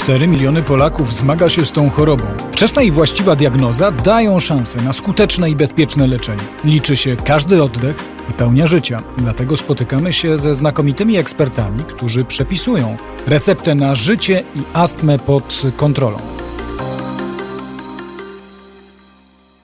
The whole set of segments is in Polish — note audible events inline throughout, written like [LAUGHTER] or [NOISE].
4 miliony Polaków zmaga się z tą chorobą. Wczesna i właściwa diagnoza dają szansę na skuteczne i bezpieczne leczenie. Liczy się każdy oddech i pełnia życia. Dlatego spotykamy się ze znakomitymi ekspertami, którzy przepisują receptę na życie i astmę pod kontrolą.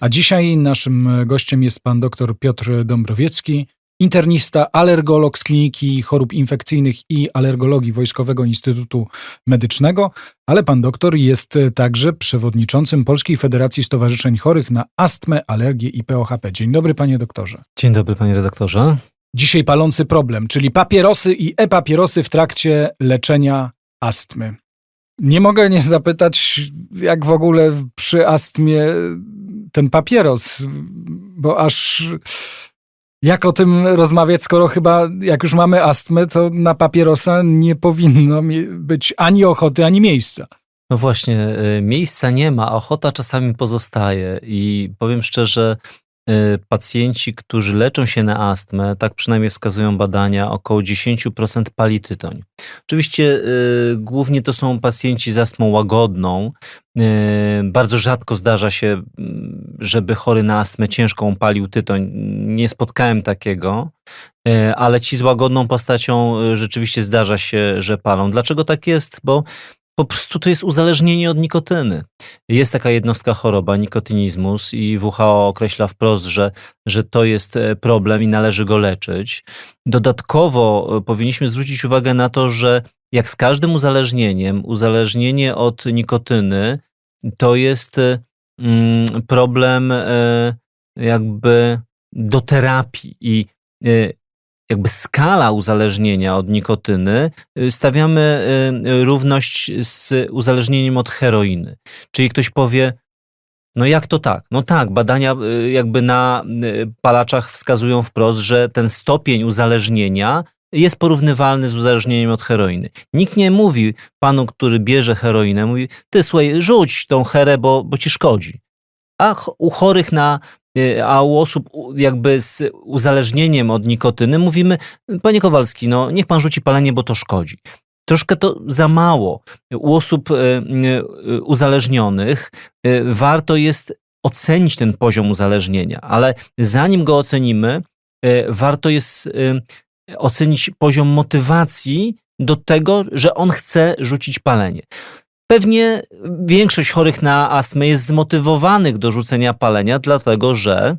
A dzisiaj naszym gościem jest pan dr Piotr Dąbrowiecki, internista, alergolog z Kliniki Chorób Infekcyjnych i Alergologii Wojskowego Instytutu Medycznego, ale pan doktor jest także przewodniczącym Polskiej Federacji Stowarzyszeń Chorych na Astmę, Alergię i POHP. Dzień dobry, panie doktorze. Dzień dobry, panie redaktorze. Dzisiaj palący problem, czyli papierosy i e-papierosy w trakcie leczenia astmy. Nie mogę nie zapytać, jak w ogóle przy astmie ten papieros, bo aż jak o tym rozmawiać, skoro chyba jak już mamy astmę, to na papierosa nie powinno być ani ochoty, ani miejsca. No właśnie, y, miejsca nie ma, a ochota czasami pozostaje. I powiem szczerze, pacjenci, którzy leczą się na astmę, tak przynajmniej wskazują badania, około 10% pali tytoń. Oczywiście y, głównie to są pacjenci z astmą łagodną. Bardzo rzadko zdarza się, żeby chory na astmę ciężką palił tytoń. Nie spotkałem takiego, ale ci z łagodną postacią rzeczywiście zdarza się, że palą. Dlaczego tak jest? Bo po prostu to jest uzależnienie od nikotyny. Jest taka jednostka choroba, nikotynizmus, i WHO określa wprost, że, że to jest problem i należy go leczyć. Dodatkowo powinniśmy zwrócić uwagę na to, że jak z każdym uzależnieniem, uzależnienie od nikotyny to jest mm, problem jakby do terapii i jakby skala uzależnienia od nikotyny stawiamy równość z uzależnieniem od heroiny. Czyli ktoś powie, no jak to tak? No tak, badania jakby na palaczach wskazują wprost, że ten stopień uzależnienia jest porównywalny z uzależnieniem od heroiny. Nikt nie mówi panu, który bierze heroinę, mówi, ty słuchaj, rzuć tą herę, bo, bo ci szkodzi. A u chorych na a u osób jakby z uzależnieniem od nikotyny mówimy, panie Kowalski, no niech pan rzuci palenie, bo to szkodzi. Troszkę to za mało. U osób uzależnionych warto jest ocenić ten poziom uzależnienia, ale zanim go ocenimy, warto jest ocenić poziom motywacji do tego, że on chce rzucić palenie. Pewnie większość chorych na astmę jest zmotywowanych do rzucenia palenia, dlatego że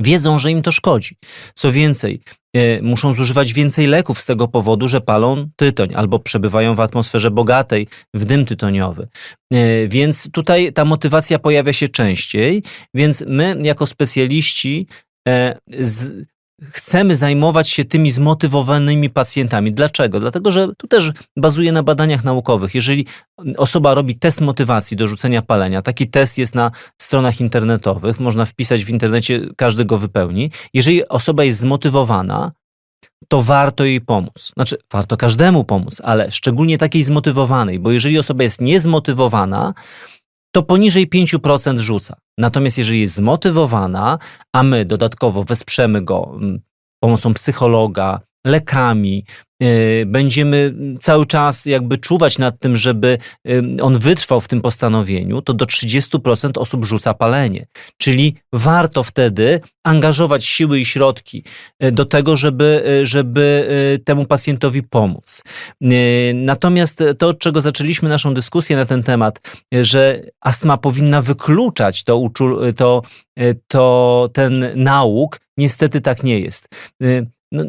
wiedzą, że im to szkodzi. Co więcej, y, muszą zużywać więcej leków z tego powodu, że palą tytoń albo przebywają w atmosferze bogatej w dym tytoniowy. Y, więc tutaj ta motywacja pojawia się częściej, więc my jako specjaliści y, z, chcemy zajmować się tymi zmotywowanymi pacjentami. Dlaczego? Dlatego, że tu też bazuje na badaniach naukowych. Jeżeli osoba robi test motywacji do rzucenia palenia, taki test jest na stronach internetowych, można wpisać w internecie, każdy go wypełni. Jeżeli osoba jest zmotywowana, to warto jej pomóc. Znaczy, warto każdemu pomóc, ale szczególnie takiej zmotywowanej, bo jeżeli osoba jest niezmotywowana, to poniżej 5% rzuca. Natomiast jeżeli jest zmotywowana, a my dodatkowo wesprzemy go mm, pomocą psychologa, lekami, y, będziemy cały czas jakby czuwać nad tym, żeby on wytrwał w tym postanowieniu, to do 30% osób rzuca palenie. Czyli warto wtedy angażować siły i środki y, do tego, żeby, y, żeby temu pacjentowi pomóc. Natomiast to, od czego zaczęliśmy naszą dyskusję na ten temat, że astma powinna wykluczać to, to, to ten nauk, niestety tak nie jest. No,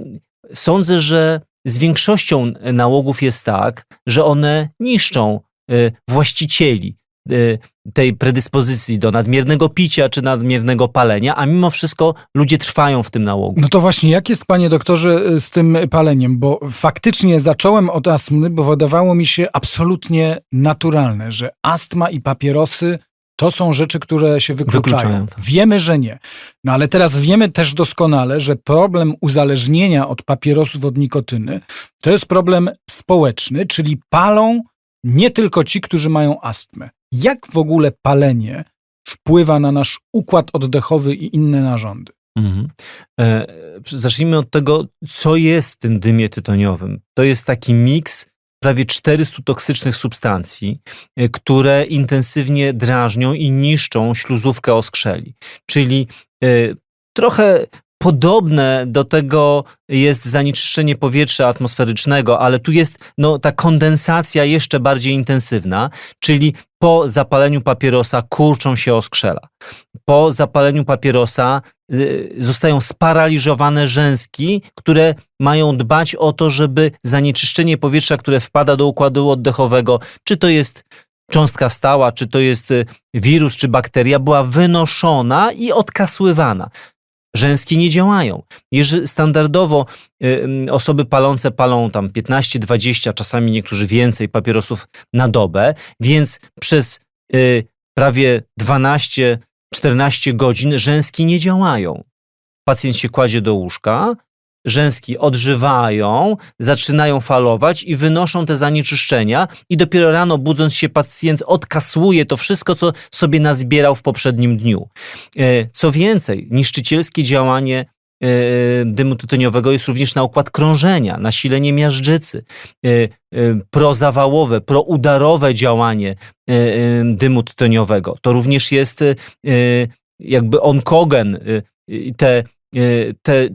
Sądzę, że z większością nałogów jest tak, że one niszczą y, właścicieli y, tej predyspozycji do nadmiernego picia czy nadmiernego palenia, a mimo wszystko ludzie trwają w tym nałogu. No to właśnie, jak jest, panie doktorze, z tym paleniem? Bo faktycznie zacząłem od astmy, bo wydawało mi się absolutnie naturalne, że astma i papierosy to są rzeczy, które się wykluczają. wykluczają tak. Wiemy, że nie. No ale teraz wiemy też doskonale, że problem uzależnienia od papierosów od nikotyny to jest problem społeczny, czyli palą nie tylko ci, którzy mają astmę. Jak w ogóle palenie wpływa na nasz układ oddechowy i inne narządy? Mhm. E, zacznijmy od tego, co jest w tym dymie tytoniowym. To jest taki miks prawie 400 toksycznych substancji, y, które intensywnie drażnią i niszczą śluzówkę oskrzeli. Czyli y, trochę podobne do tego jest zanieczyszczenie powietrza atmosferycznego, ale tu jest no, ta kondensacja jeszcze bardziej intensywna, czyli po zapaleniu papierosa kurczą się oskrzela. Po zapaleniu papierosa y, zostają sparaliżowane rzęski, które mają dbać o to, żeby zanieczyszczenie powietrza, które wpada do układu oddechowego, czy to jest cząstka stała, czy to jest y, wirus, czy bakteria, była wynoszona i odkasływana. Rzęski nie działają. Jeżeli standardowo y, osoby palące palą tam 15, 20, czasami niektórzy więcej papierosów na dobę, więc przez y, prawie 12, 14 godzin rzęski nie działają. Pacjent się kładzie do łóżka, rzęski odżywają, zaczynają falować i wynoszą te zanieczyszczenia i dopiero rano budząc się pacjent odkasłuje to wszystko, co sobie nazbierał w poprzednim dniu. E, co więcej, niszczycielskie działanie e, dymu tytoniowego jest również na układ krążenia, nasilenie miażdżycy, e, prozawałowe, proudarowe działanie dymu tytoniowego. To również jest jakby onkogen, te, te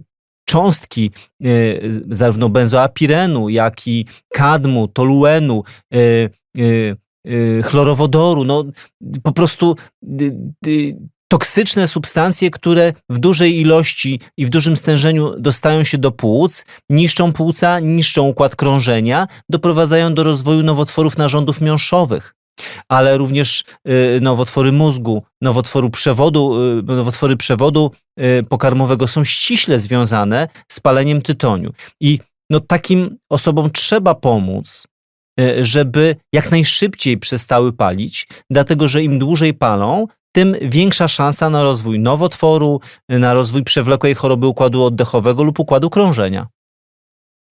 cząstki zarówno benzoapirenu, jak i kadmu, toluenu, chlorowodoru, no po prostu toksyczne substancje, które w dużej ilości i w dużym stężeniu dostają się do płuc, niszczą płuca, niszczą układ krążenia, doprowadzają do rozwoju nowotworów narządów miąższowych ale również y, nowotwory mózgu, nowotworu przewodu, y, nowotwory przewodu y, pokarmowego są ściśle związane z paleniem tytoniu. I no, takim osobom trzeba pomóc, żeby jak najszybciej przestały palić, dlatego że im dłużej palą, tym większa szansa na rozwój nowotworu, na rozwój przewlekłej choroby układu oddechowego lub układu krążenia.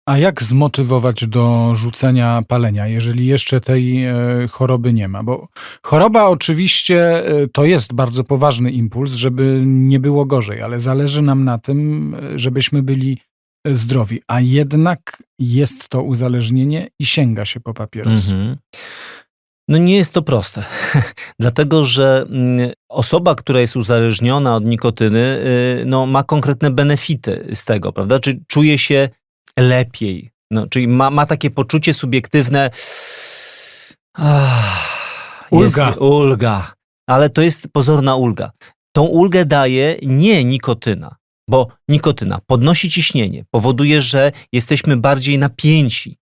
A jak zmotywować do rzucenia palenia, jeżeli jeszcze tej e, choroby nie ma? Bo choroba oczywiście e, to jest bardzo poważny impuls, żeby nie było gorzej, ale zależy nam na tym, e, żebyśmy byli zdrowi. A jednak jest to uzależnienie i sięga się po papierosy. Mhm. No nie jest to proste, [LAUGHS] dlatego że mm, osoba, która jest uzależniona od nikotyny, y, no, ma konkretne benefity z tego, prawda? Czy czuje się lepiej. No, czyli ma, ma takie poczucie subiektywne. Ach, ulga. Jest, ulga. Ale to jest pozorna ulga. Tą ulgę daje nie nikotyna, bo nikotyna podnosi ciśnienie, powoduje, że jesteśmy bardziej napięci.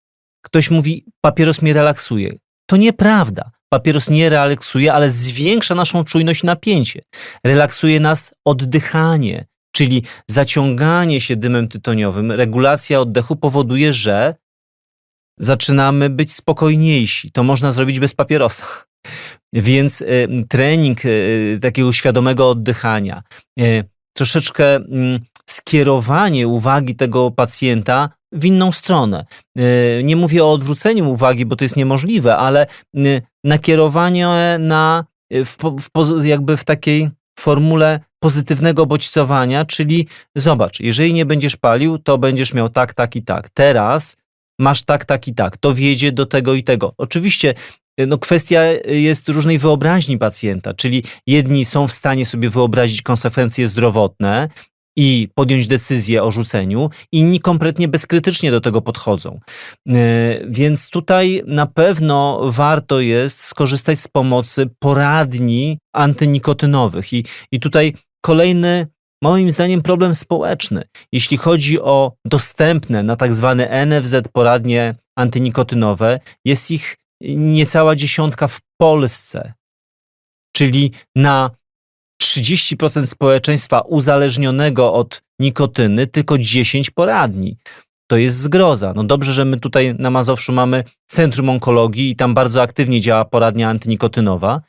Ktoś mówi, papieros mnie relaksuje. To nieprawda. Papieros nie relaksuje, ale zwiększa naszą czujność napięcie. Relaksuje nas oddychanie, Czyli zaciąganie się dymem tytoniowym, regulacja oddechu powoduje, że zaczynamy być spokojniejsi. To można zrobić bez papierosa. [LAUGHS] Więc y, trening y, takiego świadomego oddychania, y, troszeczkę y, skierowanie uwagi tego pacjenta w inną stronę. Nie mówię o odwróceniu uwagi, bo to jest niemożliwe, ale nakierowanie na, w, w, jakby w takiej formule pozytywnego bodźcowania, czyli zobacz, jeżeli nie będziesz palił, to będziesz miał tak, tak i tak. Teraz masz tak, tak i tak. To wiedzie do tego i tego. Oczywiście no, kwestia jest różnej wyobraźni pacjenta, czyli jedni są w stanie sobie wyobrazić konsekwencje zdrowotne, i podjąć decyzję o rzuceniu, inni kompletnie bezkrytycznie do tego podchodzą. E, więc tutaj na pewno warto jest skorzystać z pomocy poradni antynikotynowych. I, i tutaj kolejny moim zdaniem problem społeczny. Jeśli chodzi o dostępne na tak zwane NFZ poradnie antynikotynowe, jest ich niecała dziesiątka w Polsce. Czyli na 30% społeczeństwa uzależnionego od nikotyny, tylko 10 poradni. To jest zgroza. No dobrze, że my tutaj na Mazowszu mamy Centrum Onkologii i tam bardzo aktywnie działa poradnia antynikotynowa,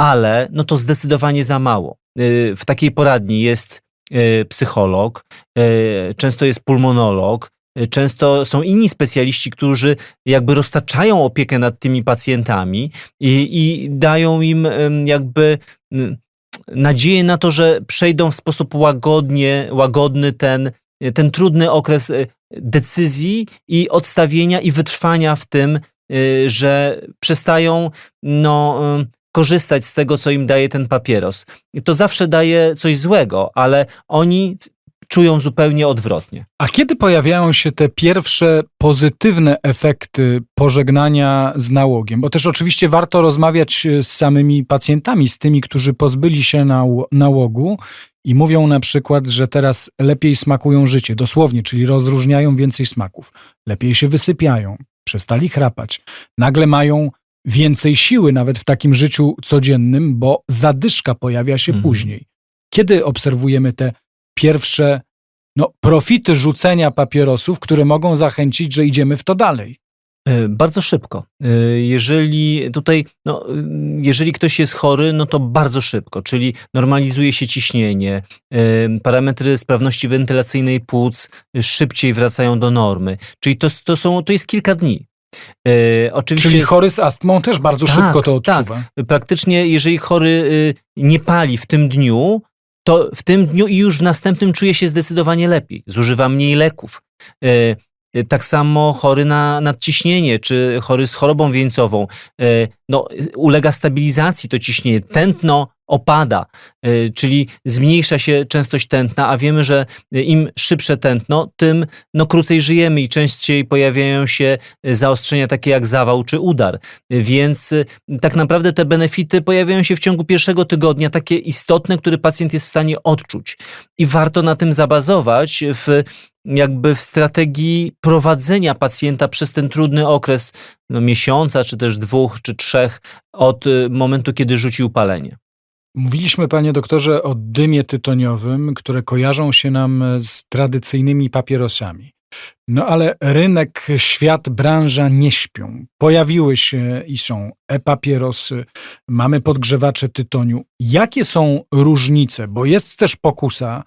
ale no to zdecydowanie za mało. Y, w takiej poradni jest y, psycholog, y, często jest pulmonolog, często są inni specjaliści, którzy jakby roztaczają opiekę nad tymi pacjentami i, i dają im jakby nadzieję na to, że przejdą w sposób łagodnie, łagodny ten, ten trudny okres decyzji i odstawienia i wytrwania w tym, że przestają no, korzystać z tego, co im daje ten papieros. I To zawsze daje coś złego, ale oni czują zupełnie odwrotnie. A kiedy pojawiają się te pierwsze pozytywne efekty pożegnania z nałogiem? Bo też oczywiście warto rozmawiać z samymi pacjentami, z tymi, którzy pozbyli się nał- nałogu i mówią na przykład, że teraz lepiej smakują życie, dosłownie, czyli rozróżniają więcej smaków, lepiej się wysypiają, przestali chrapać, nagle mają więcej siły nawet w takim życiu codziennym, bo zadyszka pojawia się Mhm. później. Kiedy obserwujemy te pierwsze no, profity rzucenia papierosów, które mogą zachęcić, że idziemy w to dalej. E, Bardzo szybko. E, Jeżeli tutaj, no, y, jeżeli ktoś jest chory, no to bardzo szybko, czyli normalizuje się ciśnienie, e, parametry sprawności wentylacyjnej płuc szybciej wracają do normy. Czyli to, to, są, to jest kilka dni. E, Oczywiście Czyli chory z astmą też bardzo Tak, szybko to tak. odczuwa. praktycznie, jeżeli chory y, nie pali w tym dniu, to w tym dniu i już w następnym czuje się zdecydowanie lepiej. Zużywa mniej leków. Y, y, Tak samo chory na nadciśnienie, czy chory z chorobą wieńcową, y, no, y, ulega stabilizacji to ciśnienie, tętno opada, y, czyli zmniejsza się częstość tętna, a wiemy, że im szybsze tętno, tym no, krócej żyjemy i częściej pojawiają się y, zaostrzenia takie jak zawał czy udar. Więc y, tak naprawdę te benefity pojawiają się w ciągu pierwszego tygodnia, takie istotne, które pacjent jest w stanie odczuć. I warto na tym zabazować w jakby w strategii prowadzenia pacjenta przez ten trudny okres no, miesiąca, czy też dwóch, czy trzech od momentu, kiedy rzucił palenie. Mówiliśmy, panie doktorze, o dymie tytoniowym, które kojarzą się nam z tradycyjnymi papierosami. No ale rynek, świat, branża nie śpią. Pojawiły się i są e-papierosy, mamy podgrzewacze tytoniu. Jakie są różnice? Bo jest też pokusa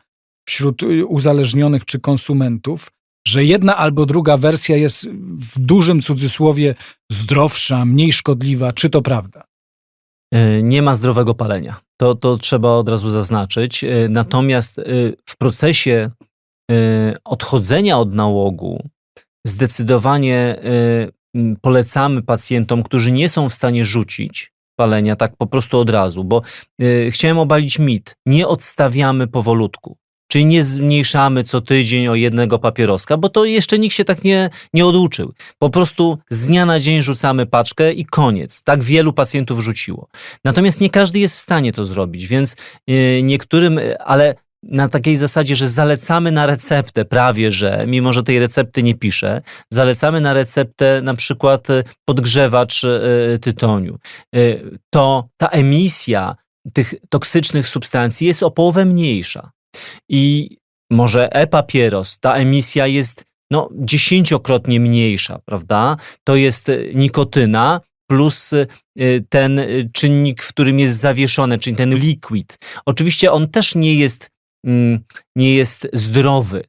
wśród uzależnionych czy konsumentów, że jedna albo druga wersja jest w dużym cudzysłowie zdrowsza, mniej szkodliwa. Czy to prawda? Y, Nie ma zdrowego palenia. To, to trzeba od razu zaznaczyć. Y, Natomiast y, w procesie y, odchodzenia od nałogu zdecydowanie polecamy pacjentom, którzy nie są w stanie rzucić palenia tak po prostu od razu, bo chciałem obalić mit. Nie odstawiamy powolutku. Czyli nie zmniejszamy co tydzień o jednego papieroska, bo to jeszcze nikt się tak nie, nie oduczył. Po prostu z dnia na dzień rzucamy paczkę i koniec. Tak wielu pacjentów rzuciło. Natomiast nie każdy jest w stanie to zrobić, więc y, niektórym, ale na takiej zasadzie, że zalecamy na receptę prawie, że mimo, że tej recepty nie piszę, zalecamy na receptę na przykład y, podgrzewacz y, tytoniu. To ta emisja tych toksycznych substancji jest o połowę mniejsza. I może e-papieros, ta emisja jest no, dziesięciokrotnie mniejsza, prawda? To jest y, nikotyna plus y, ten y, czynnik, w którym jest zawieszone, czyli ten liquid. Oczywiście on też nie jest, mm, nie jest zdrowy,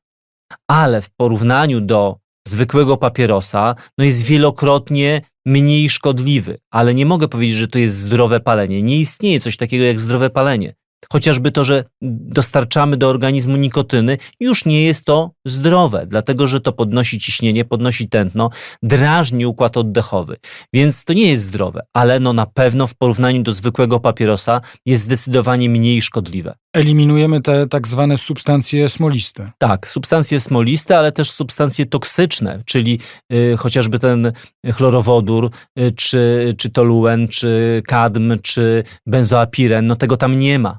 ale w porównaniu do zwykłego papierosa, no jest wielokrotnie mniej szkodliwy. Ale nie mogę powiedzieć, że to jest zdrowe palenie. Nie istnieje coś takiego jak zdrowe palenie. Chociażby to, że dostarczamy do organizmu nikotyny, już nie jest to zdrowe, dlatego że to podnosi ciśnienie, podnosi tętno, drażni układ oddechowy. Więc to nie jest zdrowe, ale no na pewno w porównaniu do zwykłego papierosa jest zdecydowanie mniej szkodliwe. Eliminujemy te tak zwane substancje smoliste. Tak, substancje smoliste, ale też substancje toksyczne, czyli y, chociażby ten chlorowodór, y, czy, czy toluen, czy kadm, czy benzoapiren, no tego tam nie ma.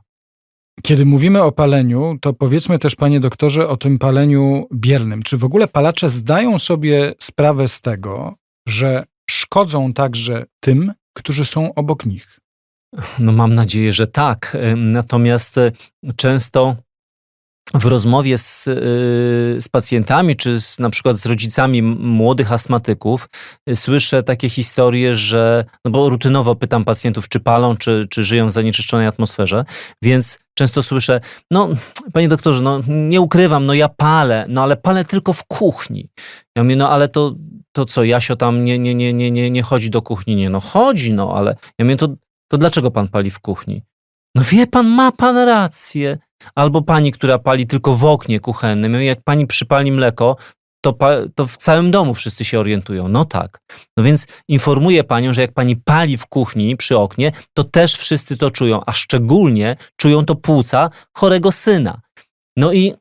Kiedy mówimy o paleniu, to powiedzmy też, panie doktorze, o tym paleniu biernym. Czy w ogóle palacze zdają sobie sprawę z tego, że szkodzą także tym, którzy są obok nich? No mam nadzieję, że tak. Natomiast y, często w rozmowie z, y, z pacjentami, czy z, na przykład z rodzicami młodych astmatyków, y, słyszę takie historie, że, no bo rutynowo pytam pacjentów, czy palą, czy, czy żyją w zanieczyszczonej atmosferze, więc często słyszę, no panie doktorze, no nie ukrywam, no ja palę, no ale palę tylko w kuchni. Ja mówię, no ale to, to co, Jasio tam nie, nie, nie, nie, nie, nie chodzi do kuchni? Nie, no chodzi, no ale ja mówię, to, to dlaczego pan pali w kuchni? No wie pan, ma pan rację. Albo pani, która pali tylko w oknie kuchennym, jak pani przypali mleko, to, to w całym domu wszyscy się orientują. No tak. No więc informuję panią, że jak pani pali w kuchni przy oknie, to też wszyscy to czują, a szczególnie czują to płuca chorego syna. No i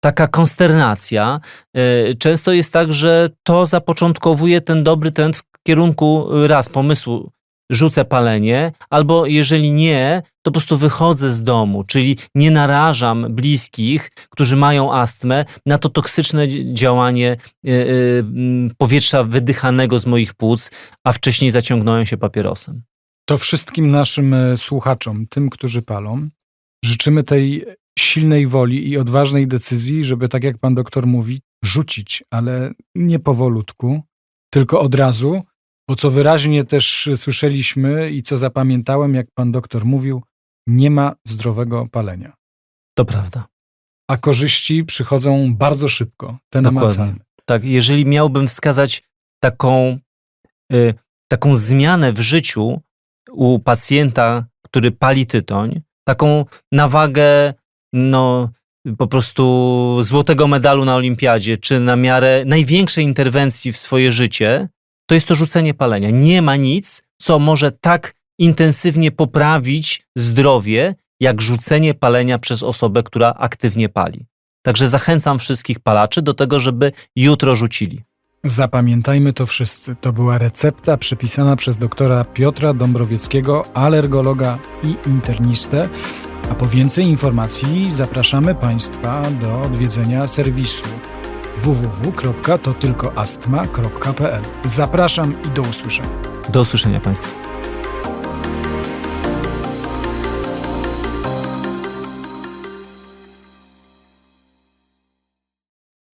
taka konsternacja. y, Często jest tak, że to zapoczątkowuje ten dobry trend w kierunku raz pomysłu, rzucę palenie, albo jeżeli nie, to po prostu wychodzę z domu, czyli nie narażam bliskich, którzy mają astmę, na to toksyczne dzi- działanie y, y, mm, powietrza wydychanego z moich płuc, a wcześniej zaciągnąłem się papierosem. To wszystkim naszym e, słuchaczom, tym, którzy palą, życzymy tej silnej woli i odważnej decyzji, żeby, tak jak pan doktor mówi, rzucić, ale nie powolutku, tylko od razu, bo co wyraźnie też słyszeliśmy i co zapamiętałem, jak pan doktor mówił, nie ma zdrowego palenia. To prawda. A korzyści przychodzą bardzo szybko, te namacalne. Tak, jeżeli miałbym wskazać taką, y, taką zmianę w życiu u pacjenta, który pali tytoń, taką na wagę no, po prostu złotego medalu na olimpiadzie, czy na miarę największej interwencji w swoje życie, to jest to rzucenie palenia. Nie ma nic, co może tak intensywnie poprawić zdrowie, jak rzucenie palenia przez osobę, która aktywnie pali. Także zachęcam wszystkich palaczy do tego, żeby jutro rzucili. Zapamiętajmy to wszyscy. To była recepta przepisana przez doktora Piotra Dąbrowieckiego, alergologa i internistę. A po więcej informacji zapraszamy Państwa do odwiedzenia serwisu www.totylkoastma.pl. Zapraszam i do usłyszenia. Do usłyszenia Państwu.